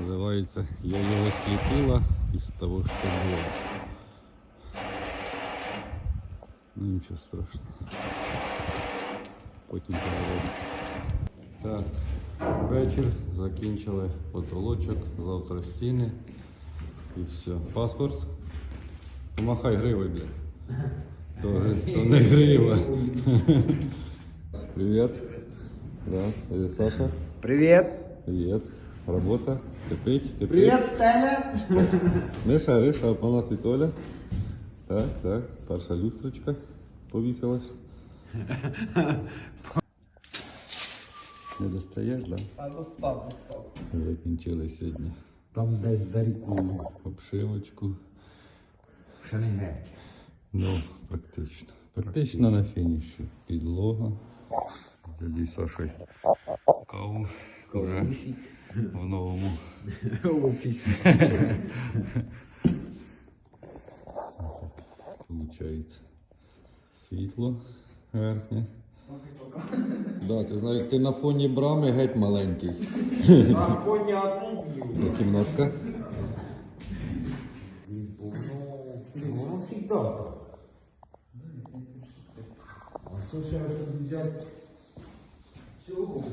Називається Я його сліпила із того, що було. Ну нічого страшного. Потім поговоримо. Так, вечір, закінчили потолочок, завтра стіни і все. Паспорт. Помахай гривою, бля. То, гри- то не грива. Привет. Да, это Саша. Привет! Привет. Работа. Кипить, кипить. Привет, Стеля! Миша, Риша, а пана Світоля. Так, так. Перша люстрочка повісилась. Не достаєш, да? А достав, достав. Закінчили сьогодні. Там десь за рікою. Обшивочку. Ще не геть. Ну, практично. Практично на фініші. Підлога. Дяді Сашою каву. Вже в новому. Опісі. Получається. Світло верхнє. Да, ти знаєш, ти на фоні брами геть маленький. А понятне діло. Є кімнатка. Воно, воно завжди так. А що ще взяти цього?